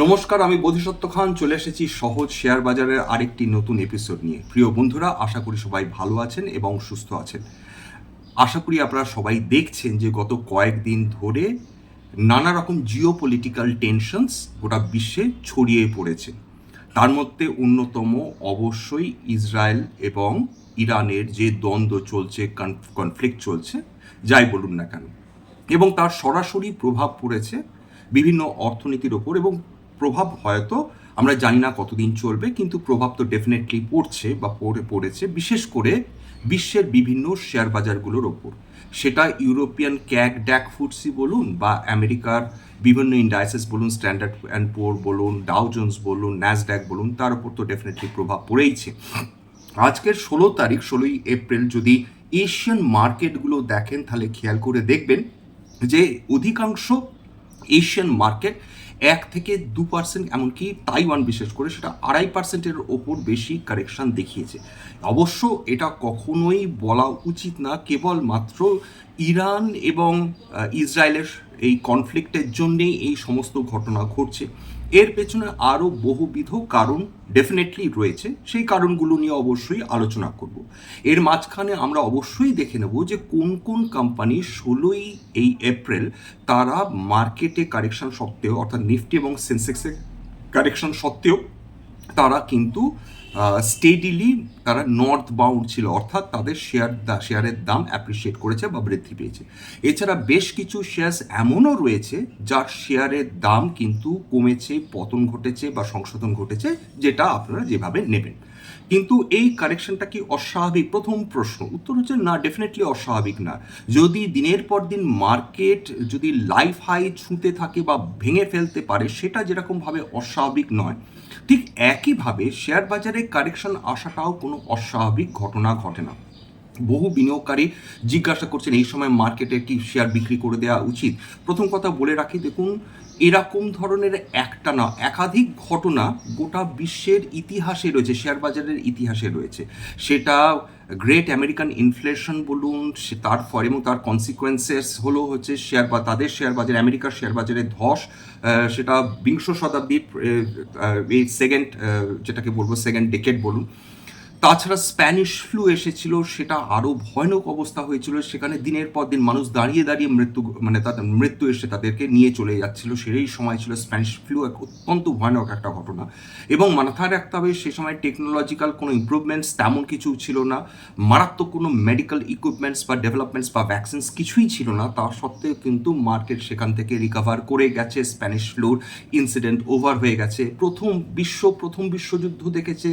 নমস্কার, আমি বোধিসত্ত্ব খান। চলে এসেছি সহজ শেয়ার বাজারের আরেকটি নতুন এপিসোড নিয়ে। প্রিয় বন্ধুরা, আশা করি সবাই ভালো আছেন এবং সুস্থ আছেন। আশা করি আপনারা সবাই দেখছেন যে গত কয়েকদিন ধরে নানা রকম জিও পলিটিক্যাল টেনশনস গোটা বিশ্বে ছড়িয়ে পড়েছে। তার মধ্যে অন্যতম অবশ্যই ইসরায়েল এবং ইরানের যে দ্বন্দ্ব চলছে কনফ্লিক্ট চলছে, যাই বলুন না কেন। এবং তার সরাসরি প্রভাব পড়েছে বিভিন্ন অর্থনীতির ওপর এবং প্রভাব হয়তো আমরা জানি না কতদিন চলবে, কিন্তু প্রভাব তো ডেফিনেটলি পড়ছে বা পড়ে, পড়েছে, বিশেষ করে বিশ্বের বিভিন্ন শেয়ার বাজারগুলোর ওপর। সেটা ইউরোপিয়ান ক্যাক ড্যাক ফুডসি বলুন বা আমেরিকার বিভিন্ন ইন্ডাইসেস বলুন, স্ট্যান্ডার্ড অ্যান্ড পোর বলুন, ডাউ জোন্স বলুন ন্যাসড্যাক বলুন, তার উপর তো ডেফিনেটলি প্রভাব পড়েইছে। আজকের ষোলো তারিখ, ষোলোই এপ্রিল যদি এশিয়ান মার্কেটগুলো দেখেন, তাহলে খেয়াল করে দেখবেন যে অধিকাংশ এশিয়ান মার্কেট এক থেকে দু পার্সেন্ট এমনকি তাইওয়ান বিশেষ করে সেটা আড়াই পার্সেন্টের ওপর বেশি কারেকশান দেখিয়েছে। অবশ্য এটা কখনোই বলা উচিত না, কেবলমাত্র ইরান এবং ইসরায়েলের এই কনফ্লিক্টের জন্যেই এই সমস্ত ঘটনা ঘটছে। এর পেছনে আরও বহুবিধ কারণ ডেফিনেটলি রয়েছে। সেই কারণগুলো নিয়ে অবশ্যই আলোচনা করব। এর মাঝখানে আমরা অবশ্যই দেখে নেব যে কোন কোন কোম্পানি ষোলোই এই এপ্রিল তারা মার্কেটে কারেকশন সত্ত্বেও, অর্থাৎ নিফটি এবং সেন্সেক্সের কারেকশন সত্ত্বেও, তারা কিন্তু স্টেডিলি তারা নর্থ বাউন্ড ছিল। অর্থাৎ তাদের শেয়ার শেয়ারের দাম অ্যাপ্রিসিয়েট করেছে বা বৃদ্ধি পেয়েছে। এছাড়া বেশ কিছু শেয়ার্স এমনও রয়েছে, যার শেয়ারের দাম কিন্তু কমেছে, পতন ঘটেছে বা সংশোধন ঘটেছে, যেটা আপনারা যেভাবে নেবেন। কিন্তু এই কারেকশনটা কি অস্বাভাবিক? প্রথম প্রশ্ন। উত্তর হচ্ছে না ডেফিনেটলি অস্বাভাবিক না। যদি দিনের পর দিন মার্কেট যদি লাইফ হাই ছুঁতে থাকে বা ভেঙে ফেলতে পারে, সেটা যেরকমভাবে অস্বাভাবিক নয় ঠিক একইভাবে শেয়ার বাজারে কারেকশন আসাটাও কোনো অস্বাভাবিক ঘটনা ঘটে না। বহু বিনিয়োগকারী জিজ্ঞাসা করছেন, এই সময় মার্কেটে কি শেয়ার বিক্রি করে দেওয়া উচিত? প্রথম কথা বলে রাখি, দেখুন এরকম ধরনের একটা না, একাধিক ঘটনা গোটা বিশ্বের ইতিহাসে রয়েছে, শেয়ার বাজারের ইতিহাসে রয়েছে। সেটা গ্রেট আমেরিকান ইনফ্লেশন বলুন, সে তার ফলে এবং তার কনসিকোয়েন্সেস হলো হচ্ছে শেয়ার বা তাদের শেয়ার বাজার, আমেরিকার শেয়ার বাজারে ধস সেটা বিংশ শতাব্দীর এই সেকেন্ড যেটাকে বলব সেকেন্ড ডেকেড বলুন। তাছাড়া স্প্যানিশ ফ্লু এসেছিল, সেটা আরও ভয়ানক অবস্থা হয়েছিল। সেখানে দিনের পর দিন মানুষ দাঁড়িয়ে দাঁড়িয়ে মৃত্যু মানে তাদের মৃত্যু এসে তাদেরকে নিয়ে চলে যাচ্ছিল। সেই সময় ছিল স্প্যানিশ ফ্লু এক অত্যন্ত ভয়ানক একটা ঘটনা। এবং মাথায় রাখতে হবে সে সময় টেকনোলজিক্যাল কোনো ইমপ্রুভমেন্টস তেমন কিছু ছিল না। মারাত্মক কোনো মেডিকেল ইকুইপমেন্টস বা ডেভেলপমেন্টস বা ভ্যাকসিনস কিছুই ছিল না। তা সত্ত্বেও কিন্তু মার্কেট সেখান থেকে রিকভার করে গেছে। স্প্যানিশ ফ্লুর ইনসিডেন্ট ওভার হয়ে গেছে। প্রথম বিশ্ব, প্রথম বিশ্বযুদ্ধ দেখেছে।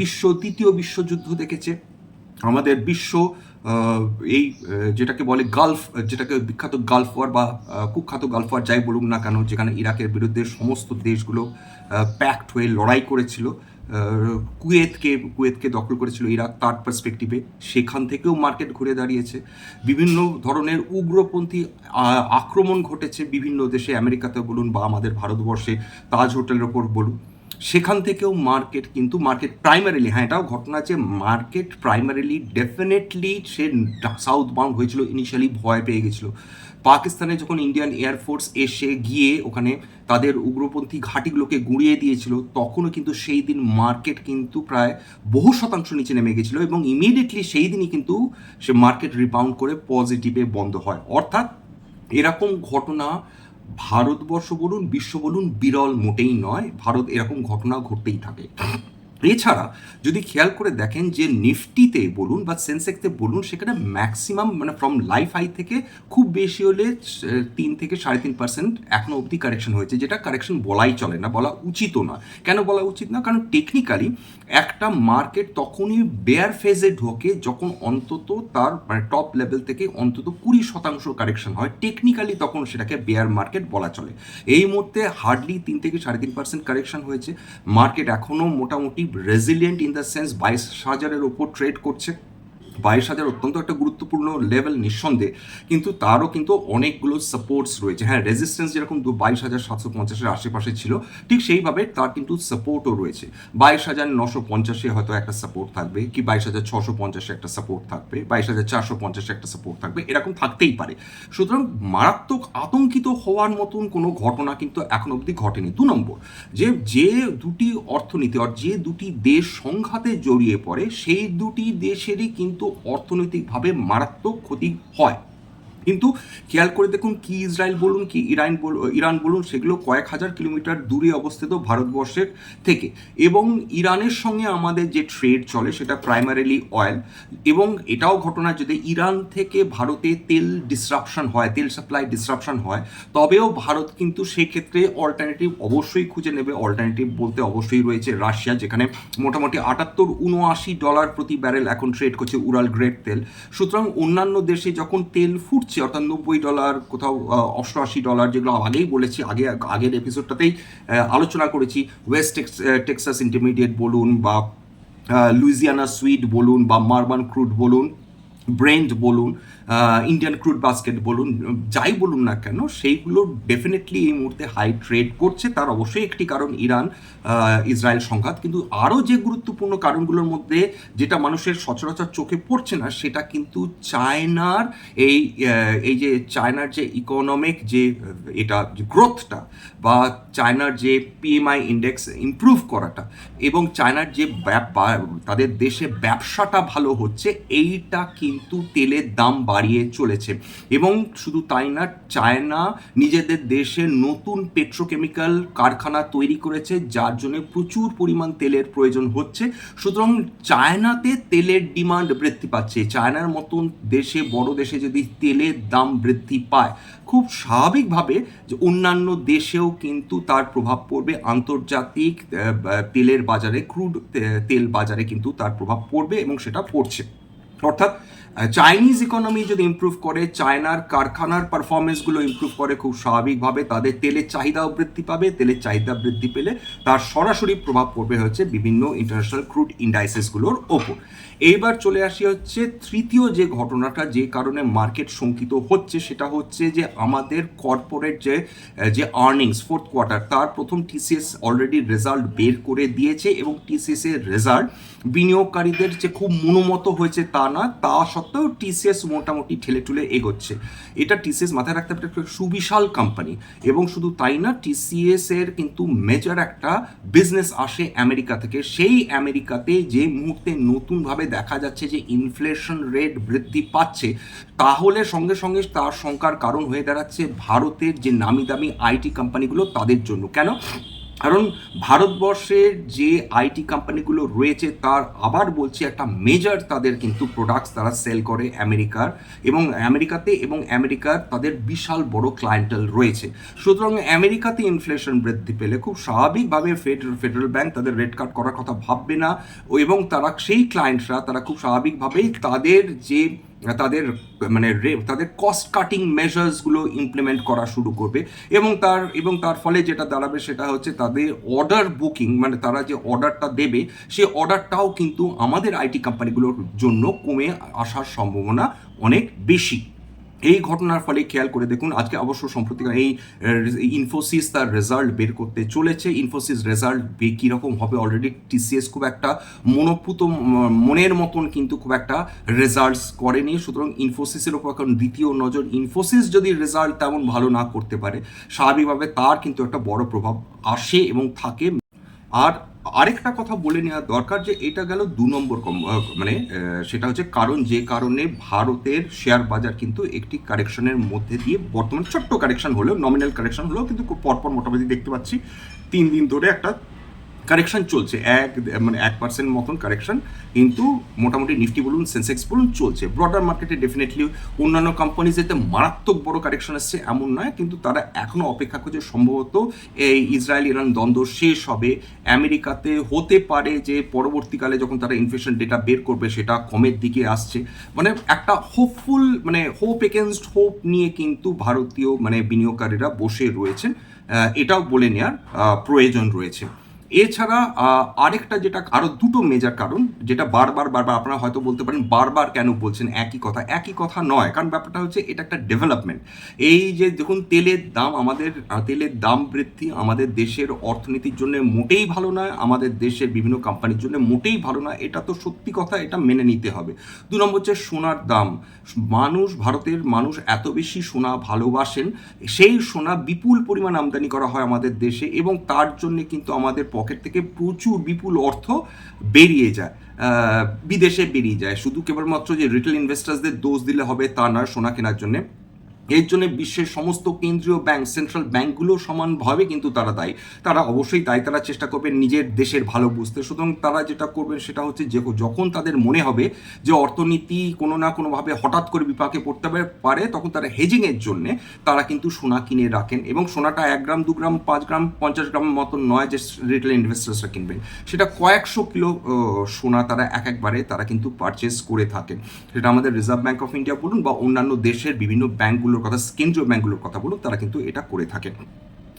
বিশ্ব দ্বিতীয় বিশ্বযুদ্ধ দেখেছে। আমাদের বিশ্ব এই যেটাকে বলে গালফ, যেটাকে বিখ্যাত গালফ ওয়ার বা কুখ্যাত গালফ ওয়ার যাই বলুন না কেন, যেখানে ইরাকের বিরুদ্ধে সমস্ত দেশগুলো প্যাক্ট হয়ে লড়াই করেছিল কুয়েতকে কুয়েতকে দখল করেছিল ইরাক তার পার্সপেক্টিভে সেখান থেকেও মার্কেট ঘুরে দাঁড়িয়েছে। বিভিন্ন ধরনের উগ্রপন্থী আক্রমণ ঘটেছে বিভিন্ন দেশে। আমেরিকাতে বলুন বা আমাদের ভারতবর্ষে তাজ হোটেলের ওপর বলুন। সেখান থেকেও মার্কেট কিন্তু মার্কেট প্রাইমারিলি হ্যাঁ এটাও ঘটনা যে মার্কেট প্রাইমারিলি ডেফিনেটলি সে সাউথ বাউন্ড হয়েছিল ইনিশিয়ালি ভয় পেয়ে গেছিল। পাকিস্তানে যখন ইন্ডিয়ান এয়ারফোর্স এসে গিয়ে ওখানে তাদের উগ্রপন্থী ঘাঁটিগুলোকে গুঁড়িয়ে দিয়েছিল, তখনও কিন্তু সেই দিন মার্কেট কিন্তু প্রায় বহু শতাংশ নিচে নেমে গেছিল এবং ইমিডিয়েটলি সেই দিনই কিন্তু সে মার্কেট রিবাউন্ড করে পজিটিভে বন্ধ হয়। অর্থাৎ এরকম ঘটনা ভারতবর্ষ বলুন বিশ্ব বলুন বিরল মোটেই নয়। ভারত এরকম ঘটনা ঘটতেই থাকে। এছাড়া যদি খেয়াল করে দেখেন যে নিফটিতে বলুন বা সেন্সেক্সতে বলুন, সেখানে ম্যাক্সিমাম মানে ফ্রম লাইফ হাই থেকে খুব বেশি হলে তিন থেকে সাড়ে তিন পার্সেন্ট এখনও অবধি কারেকশন হয়েছে, যেটা কারেকশন বলাই চলে না, বলা উচিতও না। কেন বলা উচিত না? কারণ টেকনিক্যালি একটা মার্কেট তখনই বেয়ার ফেজে ঢোকে যখন অন্তত তার মানে টপ লেভেল থেকে অন্তত কুড়ি শতাংশ কারেকশন হয়। টেকনিক্যালি তখন সেটাকে বেয়ার মার্কেট বলা চলে। এই মুহূর্তে হার্ডলি তিন থেকে সাড়ে তিন পার্সেন্ট কারেকশন হয়েছে। মার্কেট এখনও মোটামুটি রেজিলিয়েন্ট ইন দ্য সেন্স বাইশ হাজারের উপর ট্রেড করছে। বাইশ হাজার অত্যন্ত একটা গুরুত্বপূর্ণ লেভেল নিঃসন্দেহে, কিন্তু তারও কিন্তু অনেকগুলো সাপোর্টস রয়েছে। হ্যাঁ রেজিস্ট্যান্স যেরকম দু বাইশ হাজার সাতশো পঞ্চাশের আশেপাশে ছিল, ঠিক সেইভাবে তার কিন্তু সাপোর্টও রয়েছে। বাইশ হাজার নশো পঞ্চাশে হয়তো একটা সাপোর্ট থাকবে, কি বাইশ হাজার ছশো পঞ্চাশে একটা সাপোর্ট থাকবে, বাইশ হাজার চারশো পঞ্চাশে একটা সাপোর্ট থাকবে, এরকম থাকতেই পারে। সুতরাং মারাত্মক আতঙ্কিত হওয়ার মতন কোনো ঘটনা কিন্তু এখন অবধি ঘটেনি। দু নম্বর, যে যে দুটি অর্থনীতি আর যে দুটি দেশ সংঘাতে জড়িয়ে পড়ে, সেই দুটি দেশেরই কিন্তু অর্থনৈতিকভাবে মারাত্মক ক্ষতি হয়। কিন্তু খেয়াল করে দেখুন কি ইসরায়েল বলুন, কি ইরান ইরান বলুন, সেগুলো কয়েক হাজার কিলোমিটার দূরে অবস্থিত ভারতবর্ষের থেকে। এবং ইরানের সঙ্গে আমাদের যে ট্রেড চলে সেটা প্রাইমারিলি অয়েল এবং এটাও ঘটনা যদি ইরান থেকে ভারতে তেল ডিসরাপশন হয়, তেল সাপ্লাই ডিসরাপশন হয়, তবেও ভারত কিন্তু সেক্ষেত্রে অল্টারনেটিভ অবশ্যই খুঁজে নেবে। অল্টারনেটিভ বলতে অবশ্যই রয়েছে রাশিয়া, যেখানে মোটামুটি আটাত্তর উনআশি ডলার প্রতি ব্যারেল এখন ট্রেড করছে উরাল গ্রেড তেল। সুতরাং অন্যান্য দেশে যখন তেল ফুটছে অর্থাৎ নব্বই ডলার, কোথাও অষ্টআশি ডলার যেগুলো আগেই বলেছি, আগে, আগের এপিসোডটাতেই আলোচনা করেছি। ওয়েস্ট টেক্স- টেক্সাস ইন্টারমিডিয়েট বলুন বা লুইজিয়ানা সুইট বলুন বা মার্বান ক্রুড বলুন। ব্রেন্ড বলুন ইন্ডিয়ান ক্রুড বাস্কেট বলুন, যাই বলুন না কেন, সেইগুলো ডেফিনেটলি এই মুহূর্তে হাই ট্রেড করছে। তার অবশ্যই একটি কারণ ইরান ইসরায়েল সংঘাত। কিন্তু আরও যে গুরুত্বপূর্ণ কারণগুলোর মধ্যে যেটা মানুষের সচরাচর চোখে পড়ছে না, সেটা কিন্তু চায়নার এই এই যে চায়নার যে ইকোনমিক যে, এটা গ্রোথটা বা চায়নার যে পিএমআই ইন্ডেক্স ইমপ্রুভ করাটা এবং চায়নার যে তাদের দেশে ব্যবসাটা ভালো হচ্ছে, এইটা কিন্তু তেলের দাম বাড়িয়ে চলেছে। এবং শুধু তাই না, চায়না নিজেদের দেশে নতুন পেট্রোকেমিক্যাল কারখানা তৈরি করেছে, যার জন্য প্রচুর পরিমাণ তেলের প্রয়োজন হচ্ছে। সুতরাং চায়নাতে তেলের ডিমান্ড বৃদ্ধি পাচ্ছে। চায়নার মতন দেশে, বড় দেশে যদি তেলের দাম বৃদ্ধি পায়, খুব স্বাভাবিকভাবে যে অন্যান্য দেশেও কিন্তু তার প্রভাব পড়বে। আন্তর্জাতিক তেলের বাজারে, ক্রুড তেল বাজারে কিন্তু তার প্রভাব পড়বে এবং সেটা পড়ছে। অর্থাৎ চাইনিজ ইকোনমি যদি ইম্প্রুভ করে চায়নার কারখানার পারফরমেন্সগুলো ইম্প্রুভ করে খুব স্বাভাবিকভাবে, তাদের তেলের চাহিদাও বৃদ্ধি পাবে, তেলের চাহিদা বৃদ্ধি পেলে তার সরাসরি প্রভাব পড়বে হচ্ছে বিভিন্ন ইন্টারন্যাশনাল ক্রুড ইন্ডাইসেসগুলোর ওপর। এইবার চলে আসি হচ্ছে তৃতীয় যে ঘটনাটা, যে কারণে মার্কেট শঙ্কিত হচ্ছে, সেটা হচ্ছে যে আমাদের কর্পোরেট যে যে আর্নিংস ফোর্থ কোয়ার্টার তার প্রথম টিসিএস অলরেডি রেজাল্ট বের করে দিয়েছে এবং টিসিএস এর রেজাল্ট বিনিয়োগকারীদের যে খুব মনোমত হয়েছে তা না, তা সত্ত্বেও টিসিএস মোটামুটি ঠেলে ঠুলে এগোচ্ছে। এটা টিসিএস মাথায় রাখতে একটা সুবিশাল কোম্পানি এবং শুধু তাই না টিসিএস এর কিন্তু মেজর একটা বিজনেস আসে আমেরিকা থেকে। সেই আমেরিকাতে যে মুহূর্তে নতুনভাবে দেখা যাচ্ছে যে ইনফ্লেশন রেট বৃদ্ধি পাচ্ছে, তাহলে সঙ্গে সঙ্গে তার সংখ্যার কারণ হয়ে দাঁড়াচ্ছে ভারতের যে নামি দামি আইটি কোম্পানিগুলো তাদের জন্য। কেন? কারণ ভারতবর্ষের যে আইটি কোম্পানিগুলো রয়েছে, তার আবার বলছি একটা মেজর তাদের কিন্তু প্রোডাক্টস তারা সেল করে আমেরিকার এবং আমেরিকাতে এবং আমেরিকার তাদের বিশাল বড় ক্লায়েন্টেল রয়েছে। সুতরাং আমেরিকাতে ইনফ্লেশন বৃদ্ধি পেলে খুব স্বাভাবিকভাবে ফেডারেল ফেডারেল ব্যাংক তাদের রেট কাট করার কথা ভাববে না এবং তারা, সেই ক্লায়েন্টরা তারা খুব স্বাভাবিকভাবেই তাদের যে তাদের মানে তাদের কস্ট কাটিং মেজার্সগুলো ইমপ্লিমেন্ট করা শুরু করবে এবং তার এবং তার ফলে যেটা দাঁড়াবে সেটা হচ্ছে তাদের অর্ডার বুকিং মানে তারা যে অর্ডারটা দেবে, সেই অর্ডারটাও কিন্তু আমাদের আইটি কোম্পানিগুলোর জন্য কমে আসার সম্ভাবনা অনেক বেশি। এই ঘটনার ফলে খেয়াল করে দেখুন, আজকে অবশ্য সম্প্রতি এই ইনফোসিস তার রেজাল্ট বের করতে চলেছে। ইনফোসিস রেজাল্ট কীরকম হবে অলরেডি টিসিএস খুব একটা মনোপুত, মনের মতন কিন্তু খুব একটা রেজাল্টস করেনি। সুতরাং ইনফোসিসের ওপর এখন দ্বিতীয় নজর। ইনফোসিস যদি রেজাল্ট তেমন ভালো না করতে পারে, স্বাভাবিকভাবে তার কিন্তু একটা বড় প্রভাব আসে এবং থাকে। আর আরেকটা কথা বলে নেওয়া দরকার যে এটা গেল দু নম্বর কম- মানে সেটা হচ্ছে কারণ, যে কারণে ভারতের শেয়ার বাজার কিন্তু একটি কারেকশনের মধ্যে দিয়ে বর্তমানে ছোট্ট কারেকশন হলেও নমিনাল কারেকশন হলেও কিন্তু পরপর মোটামুটি দেখতে পাচ্ছি। তিন দিন ধরে একটা কারেকশন চলছে, এক মানে এক পার্সেন্ট মতন কারেকশন, কিন্তু মোটামুটি নিফটি বলুন, সেন্সেক্স বলুন, চলছে। ব্রডার মার্কেটে ডেফিনেটলি অন্যান্য কোম্পানিজ এতে মারাত্মক বড় কারেকশন এসছে, এমন নয়, কিন্তু তারা এখনও অপেক্ষা করছে। সম্ভবত এই ইসরায়েল ইরান দ্বন্দ্ব শেষ হবে। আমেরিকাতে হতে পারে যে পরবর্তীকালে যখন তারা ইনফ্লেশন ডেটা বের করবে, সেটা কমের দিকে আসছে। মানে একটা হোপফুল মানে হোপ এগেনস্ট হোপ নিয়ে কিন্তু ভারতীয় মানে বিনিয়োগকারীরা বসে রয়েছেন। এটাও বলে নেওয়ার প্রয়োজন রয়েছে। এছাড়া আরেকটা যেটা আরও দুটো মেজার কারণ, যেটা বারবার বারবার আপনারা হয়তো বলতে পারেন, বারবার কেন বলছেন একই কথা? একই কথা নয়, কারণ ব্যাপারটা হচ্ছে এটা একটা ডেভেলপমেন্ট এই যে দেখুন, তেলের দাম আমাদের তেলের দাম বৃদ্ধি আমাদের দেশের অর্থনীতির জন্য মোটেই ভালো নয়, আমাদের দেশের বিভিন্ন কোম্পানির জন্য মোটেই ভালো নয়, এটা তো সত্যি কথা, এটা মেনে নিতে হবে। দু নম্বর হচ্ছে সোনার দাম। মানুষ, ভারতের মানুষ এত বেশি সোনা ভালোবাসেন, সেই সোনা বিপুল পরিমাণ আমদানি করা হয় আমাদের দেশে এবং তার জন্য কিন্তু আমাদের পকেট থেকে প্রচুর বিপুল অর্থ বেরিয়ে যায় বিদেশে বেরিয়ে যায়। শুধু কেবলমাত্র যে রিটেল ইনভেস্টার্সদের দোষ দিলে হবে তা নয় সোনা কেনার জন্য। এর জন্য বিশ্বের সমস্ত কেন্দ্রীয় ব্যাংক সেন্ট্রাল ব্যাংকগুলো সমানভাবে কিন্তু তারা দায়ী। তারা অবশ্যই তাই তারা চেষ্টা করবেন নিজের দেশের ভালো বুঝতে। সুতরাং তারা যেটা করবেন সেটা হচ্ছে যে, যখন তাদের মনে হবে যে অর্থনীতি কোনো না কোনোভাবে হঠাৎ করে বিপাকে পড়তে পারে- তখন তারা হেজিংয়ের জন্যে তারা কিন্তু সোনা কিনে রাখেন এবং সোনাটা এক গ্রাম, দু গ্রাম, পাঁচ গ্রাম, পঞ্চাশ গ্রাম মতন নয় যে রিটেল ইনভেস্টার্সরা কিনবেন। সেটা কয়েকশো কিলো সোনা তারা এক একবারে তারা কিন্তু পারচেস করে থাকেন। সেটা আমাদের রিজার্ভ ব্যাঙ্ক অফ ইন্ডিয়া বলুন বা অন্যান্য দেশের বিভিন্ন ব্যাংকগুলোর কথা কেন্দ্রীয় ব্যাংকগুলোর কথা বলুন তারা কিন্তু এটা করে থাকেন।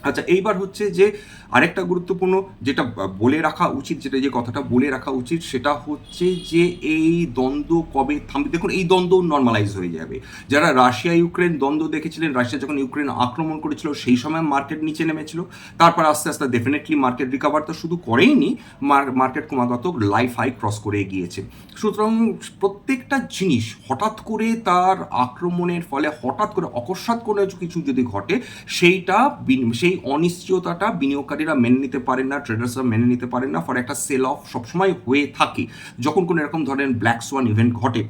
আচ্ছা এইবার হচ্ছে যে আরেকটা গুরুত্বপূর্ণ যেটা বলে রাখা উচিত, যেটা যে কথাটা বলে রাখা উচিত, সেটা হচ্ছে যে এই দ্বন্দ্ব কবে থামবে? দেখুন, এই দ্বন্দ্ব নর্মালাইজ হয়ে যাবে। যারা রাশিয়া ইউক্রেন দ্বন্দ্ব দেখেছিলেন, রাশিয়া যখন ইউক্রেন আক্রমণ করেছিল, সেই সময় মার্কেট নিচে নেমেছিল। তারপর আস্তে আস্তে ডেফিনেটলি মার্কেট রিকভার তো শুধু করেইনি মার্কেট ক্রমাগত লাইফ হাই ক্রস করে গিয়েছে সুতরাং প্রত্যেকটা জিনিস হঠাৎ করে তার আক্রমণের ফলে হঠাৎ করে অকস্মাৎ কোনো কিছু যদি ঘটে, সেইটা বিন- সেই অনিশ্চয়তাটা বিনিয়োগকারীরা মেনে নিতে পারেন না ট্রেডার্সরা মেনে নিতে পারেন না ফর একটা সেল অফ সবসময় হয়ে থাকে যখন কোনো এরকম ধরনের ব্ল্যাক সোয়ান ইভেন্ট ঘটে।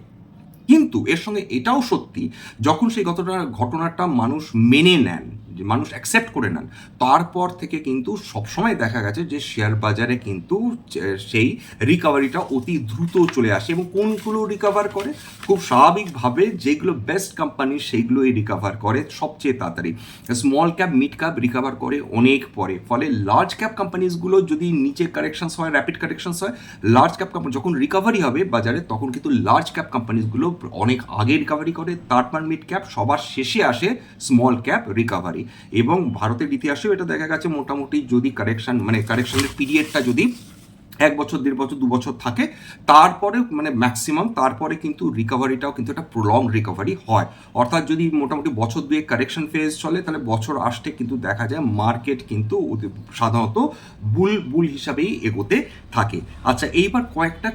কিন্তু এর সঙ্গে এটাও সত্যি, যখন সেই ঘটনা ঘটনাটা মানুষ মেনে নেন মানুষ অ্যাকসেপ্ট করে নেন। তারপর থেকে কিন্তু সবসময় দেখা গেছে যে শেয়ার বাজারে কিন্তু সেই রিকভারিটা অতি দ্রুত চলে আসে এবং কোনগুলো রিকভার করে? খুব স্বাভাবিকভাবে যেগুলো বেস্ট কোম্পানি সেইগুলোই রিকভার করে সবচেয়ে তাড়াতাড়ি। Small cap mid cap recover করে অনেক পরে। ফলে লার্জ ক্যাপ কোম্পানিজগুলো যদি নিচে কারেকশনস হয় র্যাপিড কারেকশনস হয় লার্জ ক্যাপ কোম্পানি যখন রিকভারি হবে বাজারে, তখন কিন্তু লার্জ ক্যাপ কোম্পানিজগুলো অনেক আগে রিকভারি করে, তারপর মিড ক্যাপ সবার শেষে আসে স্মল ক্যাপ রিকভারি এবং ভারতের ইতিহাসেও এটা দেখা গেছে মোটামুটি যদি কারেকশন মানে কারেকশনের পিরিয়ডটা যদি এক বছর, দেড় বছর, দু বছর থাকে। তারপরে মানে ম্যাক্সিমাম তারপরে কিন্তু রিকভারিটাও কিন্তু একটা প্রলং রিকভারি হয়। অর্থাৎ যদি মোটামুটি বছর দুয়েক কারেকশন ফেজ চলে, তাহলে বছর আসতে কিন্তু দেখা যায় মার্কেট কিন্তু সাধারণত বুল বুল হিসাবেই এগোতে থাকে। আচ্ছা এইবার কয়েকটা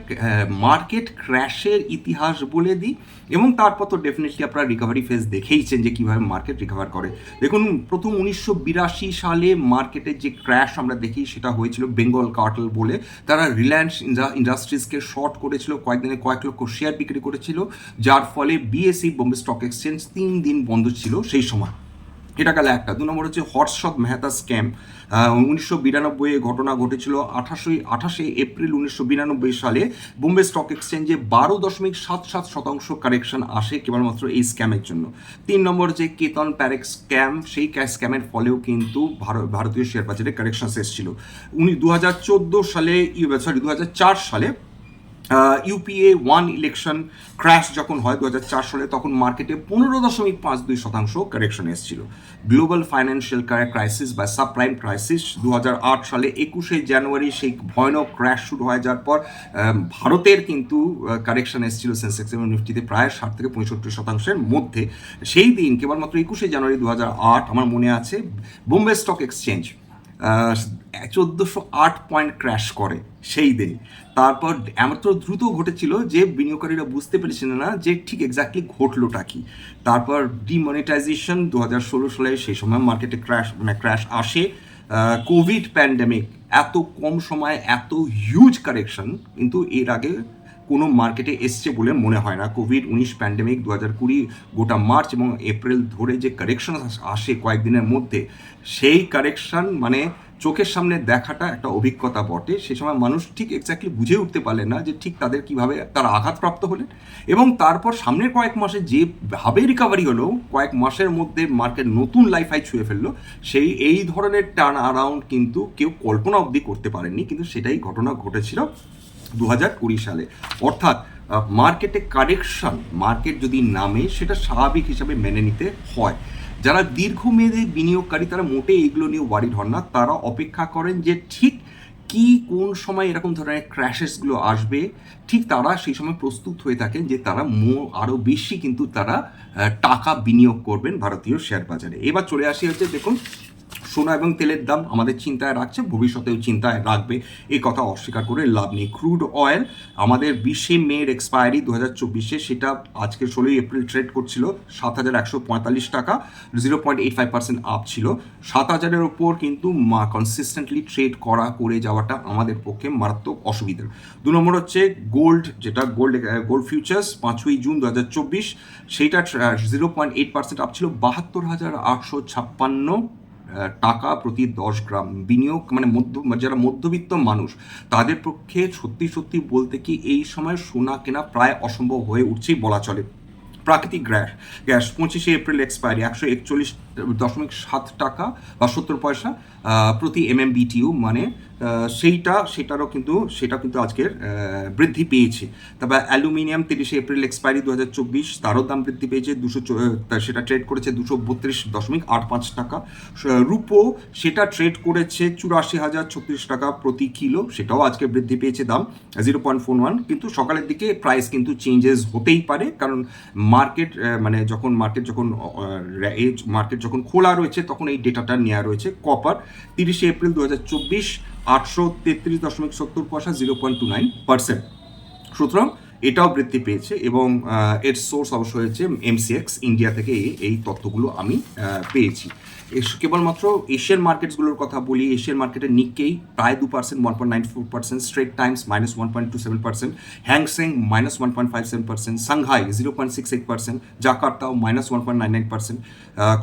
মার্কেট ক্র্যাশের ইতিহাস বলে দিই, এবং তারপর তো ডেফিনেটলি আপনারা রিকভারি ফেজ দেখেইছেন যে কীভাবে মার্কেট রিকভার করে। দেখুন, প্রথম উনিশশো বিরাশি সালে মার্কেটের যে ক্র্যাশ আমরা দেখি, সেটা হয়েছিল বেঙ্গল কার্টেল বলে। তারা রিলায়েন্স ইন্ডাস্ট্রিজকে শর্ট করেছিল, কয়েকদিনে কয়েক লক্ষ শেয়ার বিক্রি করেছিল, যার ফলে বিএসসি বোম্বে স্টক এক্সচেঞ্জ তিন দিন বন্ধ ছিল সেই সময়। এটা গেল একটা। দু নম্বর হচ্ছে হর্ষদ মেহতা স্ক্যাম। উনিশশো বিরানব্বই ঘটনা ঘটেছিল আঠাশে আঠাশে এপ্রিল উনিশশো বিরানব্বই সালে। বোম্বে স্টক এক্সচেঞ্জে বারো দশমিক সাত সাত শতাংশ কারেকশন আসে কেবলমাত্র এই স্ক্যামের জন্য। তিন নম্বর যে কেতন প্যারেক স্ক্যাম, সেই স্ক্যামের ফলেও কিন্তু ভারত, ভারতীয় শেয়ার বাজারে কারেকশন এসেছিল। উনি দু হাজার চোদ্দ সালে সরি দু হাজার চার সালে ইউপিএ ওয়ান ইলেকশন ক্র্যাশ যখন হয় দু সালে, তখন মার্কেটে পনেরো দশমিক পাঁচ দুই শতাংশ কারেকশন এসেছিল। গ্লোবাল ফাইন্যান্সিয়াল ক্রাইসিস বা সাবপ্রাইম ক্রাইসিস দু সালে একুশে জানুয়ারি সেই ভয়ানক ক্র্যাশ শুরু হয় যার পর ভারতের কিন্তু কারেকশন এসেছিল সেন্সেক্স এবং নিফটিতে প্রায় ষাট থেকে পঁয়ষট্টি শতাংশের মধ্যে। সেই দিন কেবলমাত্র একুশে জানুয়ারি দু আমার মনে আছে বোম্বে স্টক এক্সচেঞ্জ চোদ্দোশো আট পয়েন্ট ক্র্যাশ করে সেই দিন। তারপর এত দ্রুত ঘটেছিল যে বিনিয়োগকারীরা বুঝতে পেরেছিলেন না যে ঠিক এক্স্যাক্টলি ঘটলোটা কি। তারপর ডিমনিটাইজেশন দু হাজার ষোলো সালে সেই সময় মার্কেটে ক্র্যাশ মানে ক্র্যাশ আসে। কোভিড প্যান্ডেমিক এত কম সময়ে এত হিউজ কারেকশন কিন্তু এর আগে কোনো মার্কেটে এসছে বলে মনে হয় না। কোভিড উনিশ প্যান্ডেমিক দু হাজার কুড়ি গোটা মার্চ এবং এপ্রিল ধরে যে কারেকশন আসে কয়েকদিনের মধ্যে, সেই কারেকশন মানে চোখের সামনে দেখাটা একটা অভিজ্ঞতা বটে। সে সময় মানুষ ঠিক এক্স্যাক্টলি বুঝে উঠতে পারলেন না যে ঠিক তাদের কীভাবে তারা আঘাতপ্রাপ্ত হলেন এবং তারপর সামনের কয়েক মাসে যেভাবে রিকভারি হলো, কয়েক মাসের মধ্যে মার্কেট নতুন লাইফ হাই ছুঁয়ে ফেলল, সেই এই ধরনের টার্ন অ্যারাউন্ড কিন্তু কেউ কল্পনা অবধি করতে পারেননি। কিন্তু সেটাই ঘটনা ঘটেছিল। দু হাজার কুড়ি সালে। অর্থাৎ মার্কেটে কারেকশন মার্কেট যদি নামে, সেটা স্বাভাবিক হিসাবে মেনে নিতে হয়। যারা দীর্ঘমেয়াদী বিনিয়োগকারী, তারা মোটে এগুলো নিয়ে ওয়ারিড হন না। তারা অপেক্ষা করেন যে ঠিক কি, কোন সময় এরকম ধরনের ক্র্যাশেসগুলো আসবে, ঠিক তারা সেই সময় প্রস্তুত হয়ে থাকেন যে তারা মো আরও বেশি কিন্তু তারা টাকা বিনিয়োগ করবেন ভারতীয় শেয়ার বাজারে। এবার চলে আসি হচ্ছে, দেখুন সোনা এবং তেলের দাম আমাদের চিন্তায় রাখছে, ভবিষ্যতেও চিন্তায় রাখবে। এই কথা অস্বীকার করে লাভ নেই। ক্রুড অয়েল আমাদের বিশে মের এক্সপায়ারি দু হাজার চব্বিশে, সেটা আজকে ষোলোই এপ্রিল ট্রেড করছিল, সাত হাজার একশো পঁয়তাল্লিশ টাকা, zero point eight five percent up ছিল। সাত হাজারের ওপর কিন্তু মা কনসিস্টেন্টলি ট্রেড করা, করে যাওয়াটা আমাদের পক্ষে মারাত্মক অসুবিধার দু নম্বর হচ্ছে গোল্ড, যেটা গোল্ড গোল্ড ফিউচার্স, পাঁচই জুন দু হাজার চব্বিশ, সেইটা zero point eight percent up ছিল, বাহাত্তর হাজার আটশো ছাপ্পান্ন। টাকা প্রতি দশ গ্রাম বিনিয়োগ মানে মধ্য, যারা মধ্যবিত্ত মানুষ, তাদের পক্ষে সত্যি সত্যি বলতে কি এই সময় সোনা কেনা প্রায় অসম্ভব হয়ে উঠছেই বলা চলে। প্রাকৃতিক গ্যাস গ্যাস পঁচিশে এপ্রিল এক্সপায়ারি, একশো একচল্লিশ দশমিক সাত টাকা বা সত্তর পয়সা প্রতি এম এম বিটিউ মানে সেইটা, সেটারও কিন্তু, সেটা কিন্তু আজকের বৃদ্ধি পেয়েছে। তারপর অ্যালুমিনিয়াম তিরিশে এপ্রিল এক্সপায়ারি দু হাজার চব্বিশ, তারও দাম বৃদ্ধি পেয়েছে দুশো সেটা ট্রেড করেছে দুশো বত্রিশ দশমিক আট পাঁচ টাকা। রুপো, সেটা ট্রেড করেছে চুরাশি হাজার ছত্রিশ টাকা প্রতি কিলো, সেটাও আজকে বৃদ্ধি পেয়েছে দাম জিরো পয়েন্ট ফোর ওয়ান। কিন্তু সকালের দিকে প্রাইস কিন্তু চেঞ্জেস হতেই পারে, কারণ মার্কেট মানে যখন মার্কেট যখন মার্কেট যখন খোলা রয়েছে, তখন এই ডেটাটা নেওয়া রয়েছে। কপার তিরিশে এপ্রিল দু হাজার চব্বিশ, আটশো তেত্রিশ দশমিক সত্তর পয়সা zero point two nine percent সুতরাং এটাও বৃদ্ধি পেয়েছে এবং এর সোর্স অবশ্য হয়েছে এমসিএক্স ইন্ডিয়া থেকে এই- তথ্যগুলো আমি পেয়েছি। কেবলমাত্র এশিয়ান মার্কেটসগুলোর কথা বলি, এশিয়ান মার্কেটে নিকেই প্রায় দু percent one point nine four percent Straits Times minus one point two seven percent Hang Seng minus one point five seven percent Shanghai zero point six eight percent জাকার্তাও minus one point nine nine percent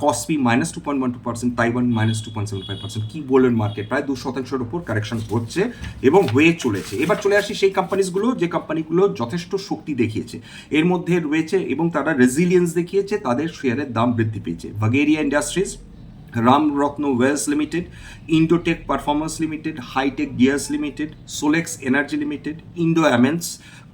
Kospi minus two point one two percent Taiwan minus two point seven five percent কী বলবেন market প্রায় দু শতাংশের উপর correction হচ্ছে এবং হয়ে চলেছে। এবার চলে আসি সেই কোম্পানিগুলো যে কোম্পানিগুলো যথেষ্ট শক্তি দেখিয়েছে। এর মধ্যে রয়েছে এবং তারা রেজিলিয়েন্স দেখিয়েছে, তাদের শেয়ারের দাম বৃদ্ধি পেয়েছে। বাগেরিয়া industries Ramratna wells limited Indotech performance limited Hitech gears limited Solex energy limited Indo Amines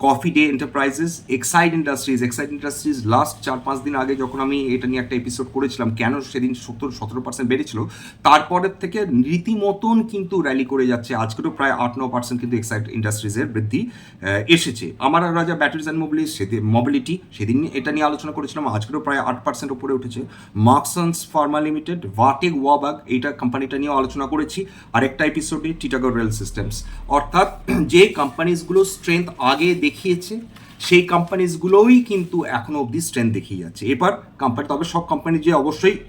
coffee day enterprises Exide industries Exide industries last চার, পাঁচ দিন আগে যখন আমি এটা নিয়ে একটা এপিসোড করেছিলাম, কেন সেদিন সত্তর, সতেরো পার্সেন্ট বেড়েছিল, তারপরের থেকে রীতিমতন কিন্তু র্যালি করে যাচ্ছে। আজকেরও প্রায় আট, ন পার্সেন্ট কিন্তু এক্সাইড ইন্ডাস্ট্রিজের বৃদ্ধি এসেছে। Amara Raja batteries and mobility সেদিন মোবিলিটি সেদিন এটা নিয়ে আলোচনা করেছিলাম, আজকেরও প্রায় আট পার্সেন্ট উপরে উঠেছে। মার্কসন্স ফার্মা লিমিটেড ভাটেক ওয়াবাগ এইটা কোম্পানিটা নিয়ে আলোচনা করেছি। আরেকটা এপিসোডে টিটাগর রেল সিস্টেমস অর্থাৎ, যে কোম্পানিজগুলো স্ট্রেংথ আগে দেখিয়েছে, সেই কোম্পানিজগুলোই কিন্তু এখনও অবধি স্ট্রেংথ দেখিয়ে যাচ্ছে। এবার কোম্পানি তবে সব কোম্পানি যে অবশ্যই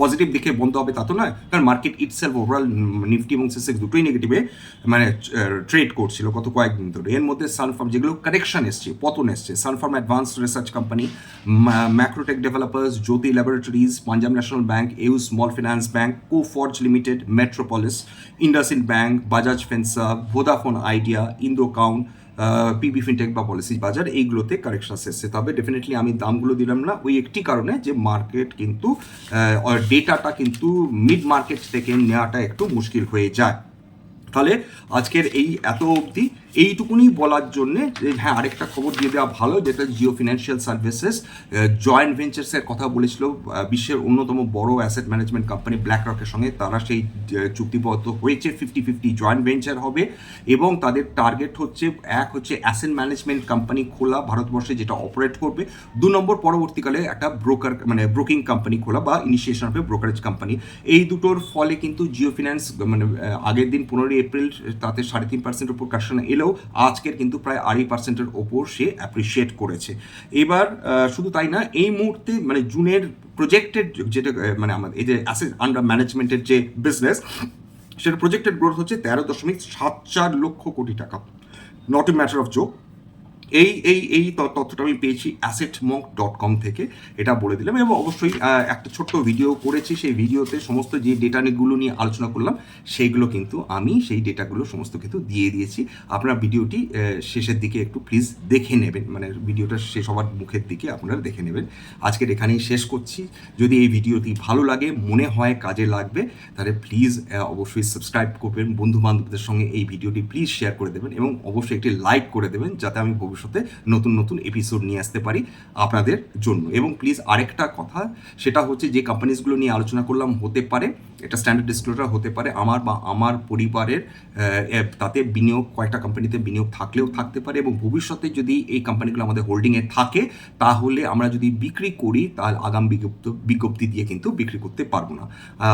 পজিটিভ দিকে বন্ধ হবে তা তো নয়, কারণ মার্কেট ইটসেলফ ওভারঅল নিফটি এবং সেন্সেক্স দুটোই নেগেটিভে মানে ট্রেড করছিল গত কয়েকদিন ধরে। এর মধ্যে সানফার্ম যেগুলো কারেকশন এসছে, পতন এসছে Sun Pharma advance research company Macrotech developers Jyothy laboratories Punjab national bank U small finance bank Coforge limited Metropolis IndusInd bank Bajaj ফেন্সা Vodafone Idea Indo Count PB Fintech বা পলিসি বাজার এইগুলোতে কারেকশন এসেছে। তবে definitely আমি দামগুলো দিলাম না। ওই একটি কারণে যে মার্কেট কিন্তু ডেটাটা কিন্তু মিড মার্কেট থেকে নেওয়াটা একটু মুশকিল হয়ে যায়। তাহলে আজকের এই এত অবধি এইটুকুনি বলার জন্যে যে হ্যাঁ আরেকটা খবর দিয়ে দেওয়া ভালো, যেটা জিও ফিনান্সিয়াল সার্ভিসেস জয়েন্ট ভেঞ্চার্সের কথা বলেছিল বিশ্বের অন্যতম বড় অ্যাসেট ম্যানেজমেন্ট কোম্পানি ব্ল্যাক রকের সঙ্গে, তারা সেই চুক্তিবদ্ধ হয়েছে ফিফটি ফিফটি জয়েন্ট ভেঞ্চার হবে, এবং তাদের টার্গেট হচ্ছে, এক হচ্ছে অ্যাসেট ম্যানেজমেন্ট কোম্পানি খোলা, ভারতবর্ষে যেটা অপারেট করবে, দু নম্বর পরবর্তীকালে একটা ব্রোকার মানে ব্রোকিং কোম্পানি খোলা বা ইনিশিয়েশন হবে ব্রোকারেজ কোম্পানি এই দুটোর ফলে কিন্তু জিও ফিন্যান্স মানে আগের দিন পনেরোই এপ্রিল, তাতে সাড়ে তিন পার্সেন্টের উপর কারেকশন এলেও আজকের কিন্তু প্রায় আড়াই পার্সেন্টের ওপর সে অ্যাপ্রিসিয়েট করেছে। এবার শুধু তাই না, এই মুহূর্তে মানে জুনের প্রজেক্টেড যেটা মানে আমাদের এই যে অ্যাসেট আন্ডার ম্যানেজমেন্টের যে বিজনেস সেটা প্রজেক্টেড গ্রোথ হচ্ছে তেরো দশমিক সাত চার লক্ষ কোটি টাকা। Not a matter of joke এই এই এই তথ্যটা আমি পেয়েছি অ্যাসেট মক ডট কম থেকে। এটা বলে দিলাম এবং অবশ্যই একটা ছোট্ট ভিডিও করেছি। সেই ভিডিওতে সমস্ত যে ডেটাগুলো নিয়ে আলোচনা করলাম, সেইগুলো কিন্তু আমি সেই ডেটাগুলো সমস্ত কিন্তু দিয়ে দিয়েছি। আপনারা ভিডিওটি শেষের দিকে একটু প্লিজ দেখে নেবেন। মানে ভিডিওটা শেষ হওয়ার মুখের দিকে আপনারা দেখে নেবেন। আজকের এখানেই শেষ করছি। যদি এই ভিডিওটি ভালো লাগে, মনে হয় কাজে লাগবে, তাহলে প্লিজ অবশ্যই সাবস্ক্রাইব করবেন। বন্ধু বান্ধবদের সঙ্গে এই ভিডিওটি প্লিজ শেয়ার করে দেবেন এবং অবশ্যই একটি লাইক করে দেবেন, যাতে আমি ভবিষ্যতে নতুন নতুন এপিসোড নিয়ে আসতে পারি আপনাদের জন্য। এবং প্লিজ আরেকটা কথা, সেটা হচ্ছে যে কোম্পানিজগুলো নিয়ে আলোচনা করলাম, হতে পারে, এটা স্ট্যান্ডার্ড ডিসক্লোজার হতে পারে, আমার বা আমার পরিবারের তাতে বিনিয়োগ, কয়েকটা কোম্পানিতে বিনিয়োগ থাকলেও থাকতে পারে এবং ভবিষ্যতে যদি এই কোম্পানিগুলো আমাদের হোল্ডিংয়ে থাকে, তাহলে আমরা যদি বিক্রি করি, তাহলে আগাম বিজ্ঞপ্ত বিজ্ঞপ্তি দিয়ে কিন্তু বিক্রি করতে পারব না।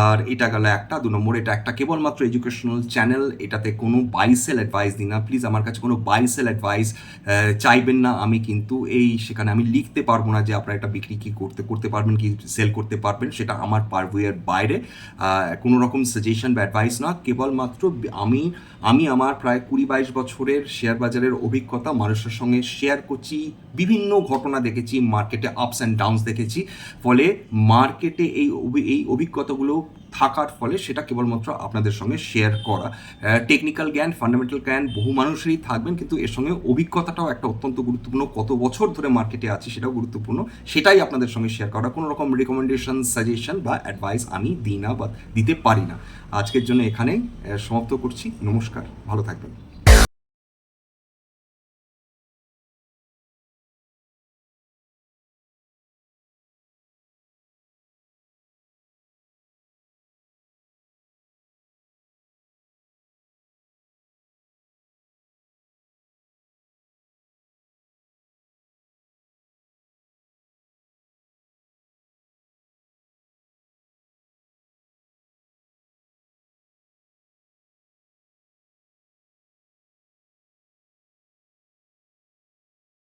আর এটা গেল একটা, দু নম্বর, এটা একটা কেবলমাত্র এডুকেশনাল চ্যানেল এটাতে কোনো বাইসেল অ্যাডভাইস দিই না। প্লিজ আমার কাছে কোনো বাইসেল অ্যাডভাইস চাইবেন না, আমি কিন্তু এই সেখানে আমি লিখতে পারব না যে আপনারা এটা বিক্রি কি করতে করতে পারবেন কি সেল করতে পারবেন, সেটা আমার পারবইয়ের বাইরে। কোনো রকম সাজেশন বা অ্যাডভাইস না কেবলমাত্র আমি আমি আমার প্রায় কুড়ি বাইশ বছরের শেয়ার বাজারের অভিজ্ঞতা মানুষের সঙ্গে শেয়ার করছি, বিভিন্ন ঘটনা দেখেছি মার্কেটে আপস অ্যান্ড ডাউনস দেখেছি, ফলে মার্কেটে এই এই অভিজ্ঞতাগুলো থাকার ফলে সেটা কেবলমাত্র আপনাদের সঙ্গে শেয়ার করা। টেকনিক্যাল জ্ঞান ফান্ডামেন্টাল জ্ঞান, বহু মানুষেরই থাকবেন, কিন্তু এর সঙ্গে অভিজ্ঞতাটাও একটা অত্যন্ত গুরুত্বপূর্ণ। কত বছর ধরে মার্কেটে আছে সেটাও গুরুত্বপূর্ণ। সেটাই আপনাদের সঙ্গে শেয়ার করা। কোনো রকম রেকমেন্ডেশন সাজেশন বা অ্যাডভাইস আমি দিই না বা দিতে পারি না। আজকের জন্য এখানেই সমাপ্ত করছি। নমস্কার। ভালো থাকবেন।